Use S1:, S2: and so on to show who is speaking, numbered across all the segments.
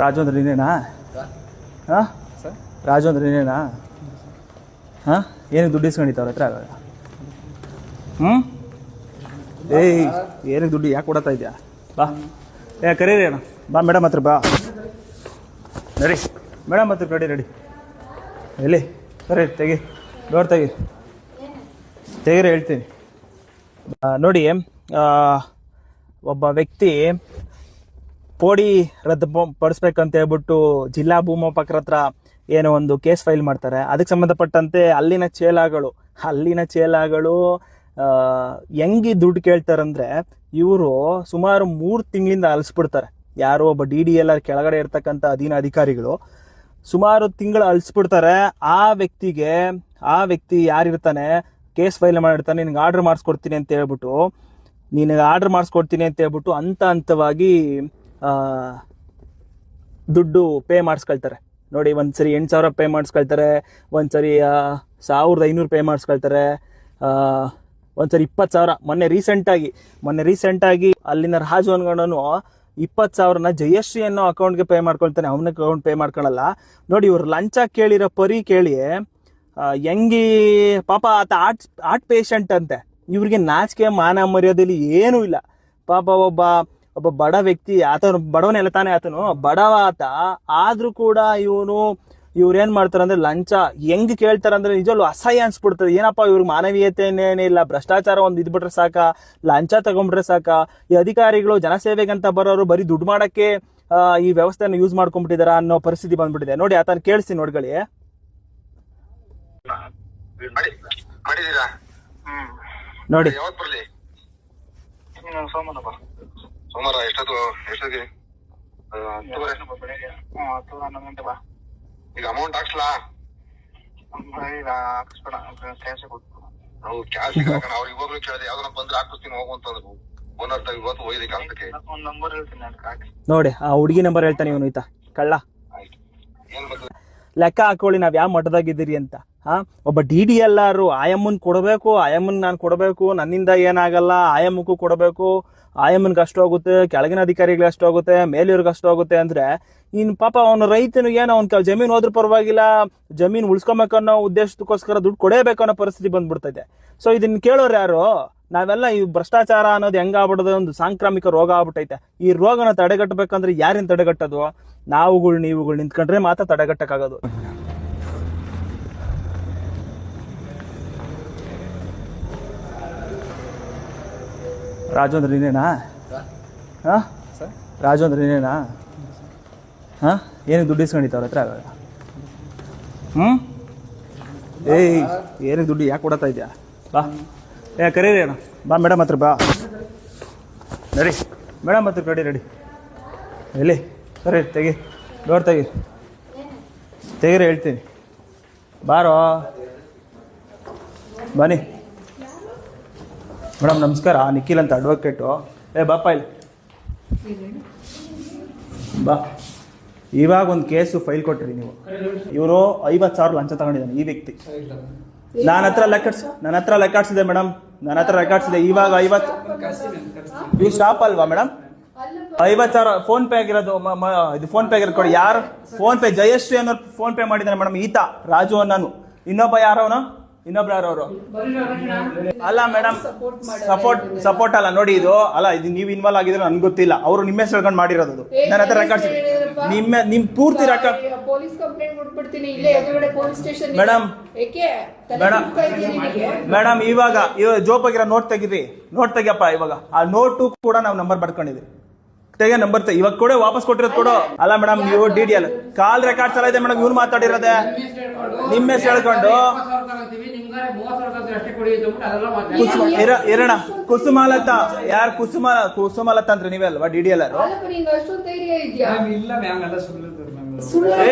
S1: ರಾಜು ಅಂದ್ರೆ ನೀನೇನಾ? ಹಾಂ?
S2: ಸರ್?
S1: ರಾಜು ಅಂದ್ರೆ ನೀನೇನಾ? ಹಾಂ? ಏನಕ್ಕೆ ದುಡ್ಡು ಇಸ್ಕೊಂಡಿತ್ತು ಅವ್ರ ಹತ್ರ? ಹ್ಞೂ ಏಯ್ ಏನಕ್ಕೆ ದುಡ್ಡು ಯಾಕೆ ಕೊಡತ್ತಾ ಇದೆಯಾ? ಬಾ. ಏ ಕರೀರಿ ಅಣ್ಣ. ಬಾ ಮೇಡಮ್ ಹತ್ರ ಬಾ. ನಡಿ. ಮೇಡಮ್ ಹತ್ರ ರೆಡಿ ರೆಡಿ ಎಲ್ಲಿ? ಸರಿ ತೆಗಿ. ಡೋರ್ ತೆಗಿ. ತೆಗೀರಿ ಹೇಳ್ತೀನಿ. ನೋಡಿ ಒಬ್ಬ ವ್ಯಕ್ತಿ ಪೋಡಿ ರದ್ದು ಪಡಿಸ್ಬೇಕಂತ ಹೇಳ್ಬಿಟ್ಟು ಜಿಲ್ಲಾ ಭೂಮಾಪಕರ ಹತ್ರ ಏನೋ ಒಂದು ಕೇಸ್ ಫೈಲ್ ಮಾಡ್ತಾರೆ. ಅದಕ್ಕೆ ಸಂಬಂಧಪಟ್ಟಂತೆ ಅಲ್ಲಿನ ಚೇಲಾಗಳು ಅಲ್ಲಿನ ಚೇಲಾಗಳು ಹೆಂಗೆ ದುಡ್ಡು ಕೇಳ್ತಾರಂದ್ರೆ ಇವರು ಸುಮಾರು ಮೂರು ತಿಂಗಳಿಂದ ಅಲಿಸ್ಬಿಡ್ತಾರೆ. ಯಾರೋ ಒಬ್ಬ ಡಿ ಡಿ ಎಲ್ ಆರ್ ಕೆಳಗಡೆ ಇರ್ತಕ್ಕಂಥ ಅಧೀನ ಅಧಿಕಾರಿಗಳು ಸುಮಾರು ತಿಂಗಳು ಅಳಿಸ್ಬಿಡ್ತಾರೆ ಆ ವ್ಯಕ್ತಿಗೆ, ಆ ವ್ಯಕ್ತಿ ಯಾರಿರ್ತಾನೆ, ಕೇಸ್ ಫೈಲ್ ಮಾಡಿರ್ತಾನೆ, ನಿನಗೆ ಆರ್ಡರ್ ಮಾಡಿಸ್ಕೊಡ್ತೀನಿ ಅಂತ ಹೇಳ್ಬಿಟ್ಟು, ನಿನಗೆ ಆರ್ಡರ್ ಮಾಡಿಸ್ಕೊಡ್ತೀನಿ ಅಂತ ಹೇಳ್ಬಿಟ್ಟು ಹಂತ ಹಂತವಾಗಿ ದುಡ್ಡು ಪೇ ಮಾಡಿಸ್ಕೊಳ್ತಾರೆ. ನೋಡಿ ಒಂದು ಸರಿ ಎಂಟು ಸಾವಿರ ಪೇ ಮಾಡಿಸ್ಕೊಳ್ತಾರೆ ಒಂದು ಸರಿ ಸಾವಿರದ ಐನೂರು ಪೇ ಮಾಡಿಸ್ಕೊಳ್ತಾರೆ ಒಂದು ಸರಿ ಇಪ್ಪತ್ತು ಸಾವಿರ. ಮೊನ್ನೆ ರೀಸೆಂಟಾಗಿ ಮೊನ್ನೆ ರೀಸೆಂಟಾಗಿ ಅಲ್ಲಿನ ರಾಜು ಅನ್ಗಣ್ಣನು ಇಪ್ಪತ್ತು ಸಾವಿರನ ಜಯಶ್ರೀ ಅನ್ನೋ ಅಕೌಂಟ್ಗೆ ಪೇ ಮಾಡ್ಕೊಳ್ತಾನೆ. ಅವನ ಅಕೌಂಟ್ ಪೇ ಮಾಡ್ಕೊಳ್ಳಲ್ಲ ನೋಡಿ ಇವ್ರು ಲಂಚ ಕೇಳಿರೋ ಪರಿ ಕೇಳಿ ಹೆಂಗಿ ಪಾಪ ಆತ ಆರ್ಟ್ ಆರ್ಟ್ ಪೇಷಂಟ್ ಅಂತೆ. ಇವ್ರಿಗೆ ನಾಚಿಕೆ, ಮಾನ ಮರ್ಯಾದೆಯಲ್ಲಿ ಏನೂ ಇಲ್ಲ. ಪಾಪ ಒಬ್ಬ ಒಬ್ಬ ಬಡ ವ್ಯಕ್ತಿ ಆತನು ಬಡವನೆಲ್ಲ ತಾನೇ ಆತನು ಬಡವ ಆತ ಆದ್ರೂ ಕೂಡ ಇವನು ಇವ್ರೇನ್ ಏನ್ ಮಾಡ್ತಾರೆ ಅಂದ್ರೆ ಲಂಚ. ಹೆಂಗ್ ಕೇಳ್ತಾರಂದ್ರೆ ನಿಜವಲ್ಲೂ ಅಸಹ್ಯ ಅನ್ಸ್ಬಿಡ್ತದೆ. ಏನಪ್ಪ ಇವ್ರಿಗೆ ಮಾನವೀಯತೆ ಏನಿಲ್ಲ ಭ್ರಷ್ಟಾಚಾರ ಒಂದು ಇದ್ಬಿಟ್ರೆ ಸಾಕ ಲಂಚ ತಗೊಂಡ್ಬಿಟ್ರೆ ಸಾಕ. ಈ ಅಧಿಕಾರಿಗಳು ಜನಸೇವೆಗಂತ ಬರೋರು ಬರೀ ದುಡ್ಡು ಮಾಡಕ್ಕೆ ಈ ವ್ಯವಸ್ಥೆನ ಯೂಸ್ ಮಾಡ್ಕೊಂಡ್ಬಿಟ್ಟಿದಾರ ಅನ್ನೋ ಪರಿಸ್ಥಿತಿ ಬಂದ್ಬಿಟ್ಟಿದೆ. ನೋಡಿ ಆತನ ಕೇಳಿಸ್ತೀನಿ
S3: ನೋಡ್ಗಳಿ
S1: ನೋಡಿ.
S2: ಸೋಮವಾರ ಎಷ್ಟು
S3: ಸೋಮವಾರ ಎಷ್ಟೊತ್ತು
S2: ಹತ್ತು ಹನ್ನೊಂದು ಗಂಟೆ ಬಾ.
S3: ಈಗ ಅಮೌಂಟ್ ಹಾಕ್ಸ್ಲಾ?
S2: ಈಗ ಹಾಕಿಸ್ಬೇಡ ಕ್ಯಾಶ್ ಕೊಟ್ಟು
S3: ನಾವು ಕ್ಯಾಶ್ ಹಾಕೋಣ ಅವ್ರಿಗೆ ಇವಾಗಲೂ ಕೇಳಿದೆ ಯಾವ್ದನ್ನ ಬಂದ್ರೆ ಹಾಕಿಸ್ತೀನಿ ಹೋಗು ಅಂತಂದ್ರು ಓನರ್ ತಾವ್ ಇವತ್ತು ಹೋಯ್ದೆ ಕಾಲಕ್ಕೆ
S2: ಒಂದ್ ನಂಬರ್ ಹೇಳ್ತೀನಿ ಅದಕ್ಕೆ ಹಾಕಿ.
S1: ನೋಡಿ ಆ ಹುಡುಗಿ ನಂಬರ್ ಹೇಳ್ತಾನೆ ಇವನು ಈತ. ಕಳ್ಳ.
S3: ಆಯ್ತು. ಏನ್ ಬಂತು
S1: ಲೆಕ್ಕ ಹಾಕೊಳ್ಳಿ ನಾವ್ ಯಾವ ಮಠದಾಗಿದ್ದೀರಿ ಅಂತ. ಹಾ ಒಬ್ಬ ಡಿ ಡಿ ಎಲ್ ಆರ್ ಆಯಮ್ಮನ್ ಕೊಡಬೇಕು, ಆಯಮ್ಮನ್ ನಾನು ಕೊಡಬೇಕು, ನನ್ನಿಂದ ಏನಾಗಲ್ಲ, ಆಯಮ್ಮಕ್ಕೂ ಕೊಡಬೇಕು, ಆಯಮ್ಮನ್ಗೆ ಅಷ್ಟು ಆಗುತ್ತೆ ಕೆಳಗಿನ ಅಧಿಕಾರಿಗಳಿಗೆ ಅಷ್ಟು ಹೋಗುತ್ತೆ, ಮೇಲಿವ್ರಿಗೆ ಅಷ್ಟು ಹೋಗುತ್ತೆ ಅಂದ್ರೆ, ಇನ್ ಪಾಪ ಅವನ ರೈತನಿಗೆ ಏನೋ ಅವ್ನ ಜಮೀನು ಹೋದ್ರೂ ಪರವಾಗಿಲ್ಲ, ಜಮೀನು ಉಳಿಸ್ಕೊಬೇಕನ್ನೋ ಉದ್ದೇಶಕ್ಕೋಸ್ಕರ ದುಡ್ಡು ಕೊಡಬೇಕು ಅನ್ನೋ ಪರಿಸ್ಥಿತಿ ಬಂದ್ಬಿಡ್ತೈತೆ. ಸೊ ಇದನ್ನ ಕೇಳೋರು ಯಾರು? ನಾವೆಲ್ಲ ಈ ಭ್ರಷ್ಟಾಚಾರ ಅನ್ನೋದು ಹೆಂಗಾಗ್ಬಿಡೋದು? ಒಂದು ಸಾಂಕ್ರಾಮಿಕ ರೋಗ ಆಗ್ಬಿಟ್ಟೈತೆ. ಈ ರೋಗನ ತಡೆಗಟ್ಟಬೇಕಂದ್ರೆ ಯಾರಿನ ತಡೆಗಟ್ಟೋದು? ನಾವುಗಳು ನೀವುಗಳು ನಿಂತ್ಕೊಂಡ್ರೆ ಮಾತ್ರ ತಡೆಗಟ್ಟಕ್ಕಾಗೋದು. ರಾಜು ಅಂದ್ರೆ ನೀನೇನಾ? ಹಾಂ?
S2: ಸರ್?
S1: ರಾಜು ಅಂದ್ರೆ ನೀನೇನಾ? ಹಾಂ? ಏನಕ್ಕೆ ದುಡ್ಡು ಇಸ್ಕೊಂಡಿತ್ತು ಅವ್ರ ಹತ್ರ? ಹ್ಞೂ ಏಯ್ ಏನಕ್ಕೆ ದುಡ್ಡು ಯಾಕೆ ಕೊಡತ್ತಾ ಇದೆಯಾ? ಬಾ. ಏ ಕರೀರಿ ಅಣ್ಣ. ಬಾ ಮೇಡಮ್ ಹತ್ರ ಬಾ. ನಡಿ. ಮೇಡಮ್ ಹತ್ರ ರೆಡಿ ರೆಡಿ ಎಲ್ಲಿ ಸರಿ ತೆಗಿ. ಡೋರ್ ತೆಗಿ. ತೆಗೀರಿ ಹೇಳ್ತೀನಿ. ಬಾರೋ. ಬನ್ನಿ. ಮೇಡಮ್, ನಮಸ್ಕಾರ. ನಿಖಿಲ್ ಅಂತ ಅಡ್ವೊಕೇಟು ಏ ಬಾಪ ಇಲ್ಲಿ ಬಾ. ಇವಾಗ ಒಂದು ಕೇಸು ಫೈಲ್ ಕೊಟ್ರಿ ನೀವು. ಇವರು ಐವತ್ತು ಸಾವಿರ ಲಂಚ ತಗೊಂಡಿದ್ದಾನೆ, ಈ ವ್ಯಕ್ತಿ. ನನ್ನ ಹತ್ರ ಲೆಕ್ಕಾಡ್ಸ್ ನನ್ನ ಹತ್ರ ಲೆಕ್ಕಾಡ್ಸಿದೆ, ಮೇಡಮ್. ನನ್ನ ಹತ್ರ ಲೆಕ್ಕಾಡ್ಸಿದೆ. ಇವಾಗ ಐವತ್ತು ಈ ಸ್ಟಾಪ್ ಅಲ್ವಾ, ಮೇಡಮ್? ಐವತ್ತು ಸಾವಿರ ಫೋನ್ ಪೇ ಆಗಿರೋದು ಇದು ಫೋನ್ ಪೇ ಆಗಿರೋದು ಕೊಡಿ. ಯಾರು? ಫೋನ್ ಪೇ ಜಯಶ್ರೀ ಅನ್ನೋರು ಫೋನ್ ಪೇ ಮಾಡಿದ್ದಾನೆ, ಮೇಡಮ್. ಈತ, ರಾಜು ಅನ್ನೋನು. ಇನ್ನೊಬ್ಬ ಯಾರವನು? ಇನ್ನೊಬ್ರು ಯಾರವರು ಅಲ್ಲ ಮೇಡಮ್ ಸಪೋರ್ಟ್ ಸಪೋರ್ಟ್ ಅಲ್ಲ ನೋಡಿ ಇದು. ಅಲ್ಲ ಇದು ನೀವು ಇನ್ವಾಲ್ವ್ ಆಗಿದ್ರೆ ನನ್ಗೆ ಗೊತ್ತಿಲ್ಲ. ಅವರು ನಿಮ್ಮ ಹೆಸರು ಹೇಳ್ಕೊಂಡು ಮಾಡಿರೋದು ನನ್ನ ಹತ್ರ ರೆಕಾರ್ಡ್ಸ್ ನಿಮ್ಮ ನಿಮ್ ಪೂರ್ತಿ ರೆಕಾರ್ಡ್
S4: ಪೊಲೀಸ್ ಕಂಪ್ಲೇಂಟ್ ಕೊಟ್ಬಿಡ್ತೀನಿ. ಇಲ್ಲೇ ಎದುರುಗಡೆ ಪೊಲೀಸ್ ಸ್ಟೇಷನ್
S1: ಮೇಡಮ್. ಮೇಡಮ್ ಇವಾಗ ಇವಾಗ ಜೋಪಾಗಿರೋ ನೋಟ್ ತೆಗಿರಿ. ನೋಟ್ ತೆಗಿಯಪ್ಪ ಇವಾಗ. ಆ ನೋಟು ಕೂಡ ನಾವು ನಂಬರ್ ಬರ್ಕೊಂಡಿದ್ವಿ ತೆಗೆ ನಂಬರ್ ತೆಗಿ ಇವಾಗ ಕೊಡೆ ವಾಪಸ್ ಕೊಟ್ಟಿರೋದು ಕೊಡು. ಅಲ್ಲ ಮೇಡಮ್ ನೀವು D D L call records ಎಲ್ಲ ಇದೆ ಮೇಡಮ್ ಇವ್ರು ಮಾತಾಡಿರೋದೆ. ನಿಮ್ಮ ಹೆಸರು ಹೇಳ್ಕೊಂಡು. ಇರೋಣ. ಕುಸುಮಾಲತ. ಯಾರು ಕುಸುಮ ಕುಸುಮಾಲತ ಅಂದ್ರೆ ನೀವೇ ಅಲ್ವಾ ಡಿ ಡಿ ಎಲ್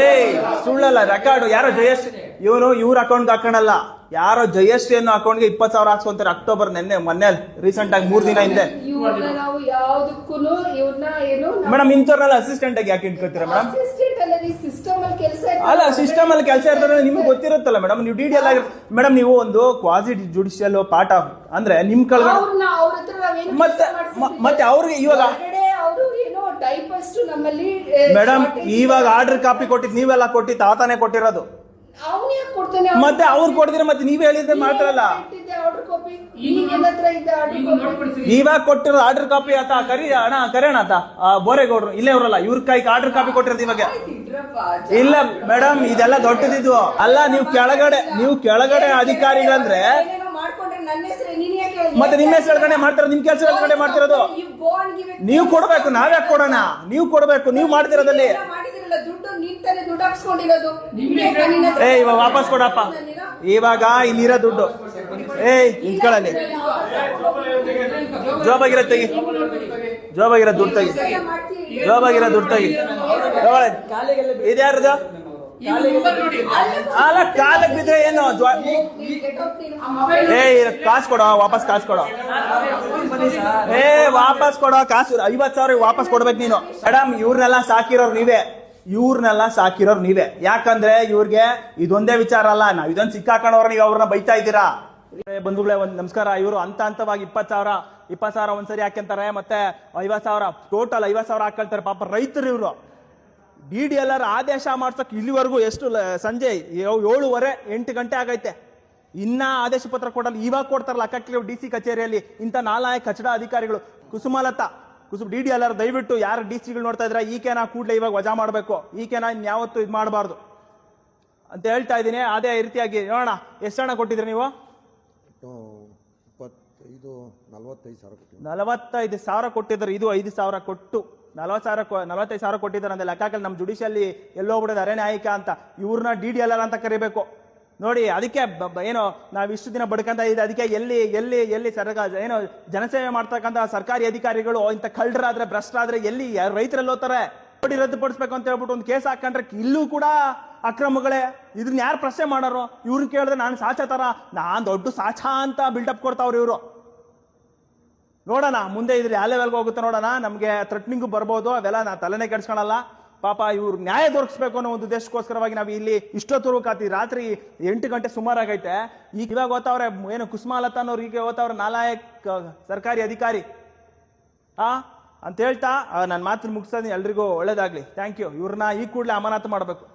S1: ಏಯ್ ಸುಳ್ಳಲ್ಲ ರೆಕಾರ್ಡ್ ಯಾರೋ ಜಯಶ್ರೀ ಇವನು ಇವ್ರ ಅಕೌಂಟ್ ಹಾಕೋಣಲ್ಲ. ಯಾರೋ ಜಯಶ್ರೀ ಅನ್ನೋ ಅಕೌಂಟ್ಗೆ ಇಪ್ಪತ್ತು ಸಾವಿರ ಹಾಕ್ಸ್ಕೊಂತಾರೆ ಅಕ್ಟೋಬರ್ ನೆನ್ನೆ ಮೊನ್ನೆ ರೀಸೆಂಟ್ ಆಗಿ ಮೂರ್ ದಿನ ಹಿಂದೆ.
S4: ಇವ್ರನ್ನ ನಾವು ಯಾವ್ದಕ್ಕೂ ಇವ್ರನ್ನ ಏನು
S1: ಮೇಡಮ್ ಇಂಥವ್ರನ್ನೆಲ್ಲ ಅಸಿಸ್ಟೆಂಟ್ ಆಗಿ ಯಾಕೆ ಇಟ್ಕೋತೀರಾ ಮೇಡಮ್?
S4: ಅಸಿಸ್ಟೆಂಟ್ ಅಲ್ಲ ಸಿಸ್ಟಮ್ ಅಲ್ಲಿ ಕೆಲಸ
S1: ಅಲ್ಲ ಸಿಸ್ಟಮ್ ಅಲ್ಲಿ ಕೆಲಸ ಇರ್ತಾರೆ ನಿಮ್ಗೆ ಗೊತ್ತಿರುತ್ತಲ್ಲ ಮೇಡಮ್ ನೀವು ಡಿ ಡಿ ಎಲ್ ಆಗಿ ಮೇಡಮ್ ನೀವು ಒಂದು ಕ್ವಾಸಿ ಜುಡಿಷಿಯಲ್ ಪಾರ್ಟ್ ಆಫ್ ಅಂದ್ರೆ ನಿಮ್
S4: ಅವ್ರನ್ನ ಅವ್ರ ಹತ್ರ ನಾವೇನು
S1: ಮತ್ತೆ ಮ- ಮತ್ತೆ ಅವ್ರಿಗೆ ಇವಾಗ
S4: ಹೊರಗಡೆ ಅವರು ಏನೋ ಡೈಪರ್ಸ್ ನಮ್ಮಲ್ಲಿ
S1: ಮೇಡಮ್ ಇವಾಗ ಆರ್ಡರ್ ಕಾಪಿ ಕೊಟ್ಟಿದ್ ನೀವೆಲ್ಲ ಕೊಟ್ಟಿದ್ದು ಆತಾನೆ ಕೊಟ್ಟಿರೋದು. ಮತ್ತೆ ಅವ್ರು ಕೊಡ್ತೀರ ಮತ್ತೆ ನೀವೇ ಹೇಳಿದ್ರೆ ಮಾಡ್ತಾರಲ್ಲ ಇವಾಗ ಕೊಟ್ಟಿರೋ ಆರ್ಡರ್ ಕಾಪಿ ಆತ ಕರಿ ಅಣ್ಣ ಕರೆಯೋಣ ಆತ ಆ, ಬೋರೇಗೌಡ್ರು ಇಲ್ಲೇ ಅವರಲ್ಲ ಇವ್ರ ಕೈಗೆ ಆರ್ಡರ್ ಕಾಪಿ ಕೊಟ್ಟಿರೋದು ಇವಾಗ. ಇಲ್ಲ ಮೇಡಮ್ ಇದೆಲ್ಲ ದೊಡ್ಡದಿದ್ವು ಅಲ್ಲ ನೀವು ಕೆಳಗಡೆ ನೀವು ಕೆಳಗಡೆ ಅಧಿಕಾರಿಗಳಂದ್ರೆ
S5: ಏನೇನೋ ಮಾಡ್ಕೊಂಡ್ರೆ ನನ್ನ ಹೆಸರು ನೀನ್ ಯಾಕೆ ಹೇಳ್ದೆ?
S1: ಮತ್ತೆ ನಿಮ್ಮ ಹೆಸರು ಹೇಳ್ಕೊಂಡೆ ಮಾಡ್ತಾರ ನಿಮ್ ಕೆಲಸ ಹೇಳ್ಕೊಂಡೆ ಮಾಡ್ತಿರೋದು? ನೀವು ಕೊಡ್ಬೇಕು ನಾವ್ಯಾಕೆ ಕೊಡೋಣ? ನೀವು ಕೊಡ್ಬೇಕು ನೀವು ಮಾಡ್ತಿರೋದಲ್ಲಿ.
S5: ದುಡ್ಡು ದುಡ್ಡು ಹಾಕ್ಸ್ಕೊಂಡಿರೋದು.
S1: ಏ ಇವಾಗ ವಾಪಸ್ ಕೊಡಪ್ಪ. ಇವಾಗ ಇಲ್ಲಿರೋ ದುಡ್ಡು. ಏಯ್ ನಿಂತ್ಕೊಳ್ಳಲ್ಲಿ ಜೋಬಾಗಿರೋ ತೆಗಿ. ಜೋಬಾಗಿರೋ ದುಡ್ಡು ತೆಗಿ. ಜೋಬಾಗಿರೋ ದುಡ್ಡು ತೆಗಿ. ಇದ್ಯಾರ್ದು ಅಲ್ಲ ಕಾಲಕ್ಕೆ ಬಿದ್ರೆ ಏನು. ಏ ಕಾಸು ಕೊಡೋ ವಾಪಸ್ ಕಾಸು ಕೊಡೋ. ಏ ವಾಪಸ್ ಕೊಡೋ ಕಾಸು. ಐವತ್ ಸಾವಿರ ವಾಪಸ್ ಕೊಡ್ಬೇಕು ನೀನು. ಮೇಡಮ್ ಇವ್ರನ್ನೆಲ್ಲ ಸಾಕಿರೋರು ನೀವೇ. ಇವ್ರನ್ನೆಲ್ಲ ಸಾಕಿರೋರು ನೀವೇ. ಯಾಕಂದ್ರೆ ಇವ್ರಿಗೆ ಇದೊಂದೇ ವಿಚಾರ ಅಲ್ಲ, ನಾವ್ ಇದೊಂದು ಸಿಕ್ಕಾಕೊಂಡವ್ರ ನೀವು ಅವ್ರನ್ನ ಬೈತಾ ಇದ್ದೀರಾ? ಬಂಧುಗಳೇ, ಒಂದು ನಮಸ್ಕಾರ. ಇವರು ಹಂತ ಹಂತವಾಗಿ ಇಪ್ಪತ್ತು ಸಾವಿರ ಇಪ್ಪತ್ತು ಸಾವಿರ ಒಂದ್ಸರಿ ಹಾಕ್ಯಂತಾರೆ, ಮತ್ತೆ ಐವತ್ತು ಸಾವಿರ ಟೋಟಲ್ ಐವತ್ತು ಸಾವಿರ ಹಾಕೊಳ್ತಾರೆ. ಪಾಪ ರೈತರು ಇವರು. ಡಿ ಡಿ ಎಲ್ ಆರ್ ಆದೇಶ ಮಾಡ್ಸಕ್ ಇಲ್ಲಿವರೆಗೂ ಎಷ್ಟು ಸಂಜೆ ಏಳುವರೆ, ಎಂಟು ಗಂಟೆ ಆಗೈತೆ. ಇನ್ನ ಆದೇಶ ಪತ್ರ ಕೊಡಲ್ಲ. ಇವಾಗ ಕೊಡ್ತಾರಲ್ಲ ಅಕ್ಕಕ್ಕೆ ಡಿ ಸಿ ಕಚೇರಿಯಲ್ಲಿ ಇಂಥ ನಾಲಾಯ ಕಚಡ ಅಧಿಕಾರಿಗಳು. Kusumalatha Kusum D D L R ದಯವಿಟ್ಟು ಯಾರು ಡಿ ಸಿಗಳು ನೋಡ್ತಾ ಇದ್ರೆ ಈಕೆನ ಕೂಡಲೇ ಇವಾಗ ವಜಾ ಮಾಡಬೇಕು. ಈಕೆನ ಇನ್ಯಾವತ್ತೂ ಇದು ಮಾಡಬಾರ್ದು. ಅಂತ ಹೇಳ್ತಾ ಇದ್ದೀನಿ. ಅದೇ ರೀತಿಯಾಗಿ ನೋಡೋಣ. ಎಷ್ಟು ಹಣ ಕೊಟ್ಟಿದ್ರಿ ನೀವು?
S6: ಇಪ್ಪತ್ತೈದು ನಲವತ್ತೈದು ಸಾವಿರ
S1: ನಲವತ್ತೈದು ಸಾವಿರ ಕೊಟ್ಟಿದ್ರು ಇದು ಐದು ಸಾವಿರ ಕೊಟ್ಟು ನಲವತ್ತು ಸಾವಿರ ನಲವತ್ತೈದು ಸಾವಿರ ಕೊಟ್ಟಿದ್ದಾರೆ ಅಂದ್ರೆ ಲೆಕ್ಕಾಕಲ್ಲಿ ನಮ್ಮ ಜುಡಿಷಿಯಲ್ಲಿ ಎಲ್ಲೋಗ್ಬಿಡೋದು ಅರೆ ನ್ಯಾಯಿಕ ಅಂತ. ಇವ್ರನ್ನ ಡಿ ಡಿ ಎಲ್ ಆರ್ ಅಂತ ಕರಿಬೇಕು. ನೋಡಿ, ಅದಕ್ಕೆ ಏನೋ, ನಾವು ಇಷ್ಟು ದಿನ ಬಡ್ಕಂತ ಇದೆ ಅದಕ್ಕೆ ಎಲ್ಲಿ ಎಲ್ಲಿ ಎಲ್ಲಿ ಸರ್ಕಾರ ಏನು, ಜನಸೇವೆ ಮಾಡ್ತಕ್ಕಂಥ ಸರ್ಕಾರಿ ಅಧಿಕಾರಿಗಳು, ಇಂಥ ಕಳ್ಳರಾದ್ರೆ ಭ್ರಷ್ಟರಾದ್ರೆ ಎಲ್ಲಿ ರೈತರಲ್ಲಿ ಹೋಗ್ತಾರೆ? ನೋಡಿ, ರದ್ದುಪಡಿಸ್ಬೇಕು ಅಂತ ಹೇಳ್ಬಿಟ್ಟು ಒಂದು ಕೇಸ್ ಹಾಕೊಂಡ್ರೆ ಇಲ್ಲೂ ಕೂಡ ಅಕ್ರಮಗಳೇ. ಇದನ್ನ ಯಾರು ಪ್ರಶ್ನೆ ಮಾಡೋರು? ಇವ್ರು ಕೇಳಿದ್ರೆ ನಾನು ಸಾಚ ತರ, ನಾನ್ ದೊಡ್ಡ ಸಾಚ ಅಂತ ಬಿಲ್ಡಪ್ ಕೊಡ್ತಾವ್ರು ಇವರು. ನೋಡೋಣ, ಮುಂದೆ ಇದ್ರೆ ಯಾವ ಲೆವೆಲ್ಗೆ ಹೋಗುತ್ತೆ ನೋಡೋಣ. ನಮಗೆ ಥ್ರೆಟ್ನಿಂಗು ಬರ್ಬೋದು, ಅವೆಲ್ಲ ನಾ ತಲೆನೇ ಕೆಡ್ಸ್ಕೊಳಲ್ಲ. ಪಾಪ ಇವ್ರು ನ್ಯಾಯ ದೊರಕಿಸ್ಬೇಕು ಅನ್ನೋ ಒಂದು ದೇಶಕ್ಕೋಸ್ಕರವಾಗಿ ನಾವು ಇಲ್ಲಿ ಇಷ್ಟೊತ್ತವರೆಗೂ ಕಾತಿ ರಾತ್ರಿ ಎಂಟು ಗಂಟೆ ಸುಮಾರಾಗೈತೆ. ಈಗ ಇವಾಗ ಓದ್ತಾವ್ರೆ, ಏನು ಕುಸುಮಾಲತಾ ಅನ್ನೋರು ಈಗ ಓದ್ತಾವ್ರೆ, ನಾಲಾಯಕ್ ಸರ್ಕಾರಿ ಅಧಿಕಾರಿ. ಆ, ಅಂತ ಹೇಳ್ತಾ ನನ್ನ ಮಾತು ಮುಗಿಸೋದು ಎಲ್ರಿಗೂ ಒಳ್ಳೇದಾಗ್ಲಿ. ಥ್ಯಾಂಕ್ ಯು ಇವ್ರನ್ನ ಈ ಕೂಡಲೇ ಅಮಾನಾತು ಮಾಡಬೇಕು.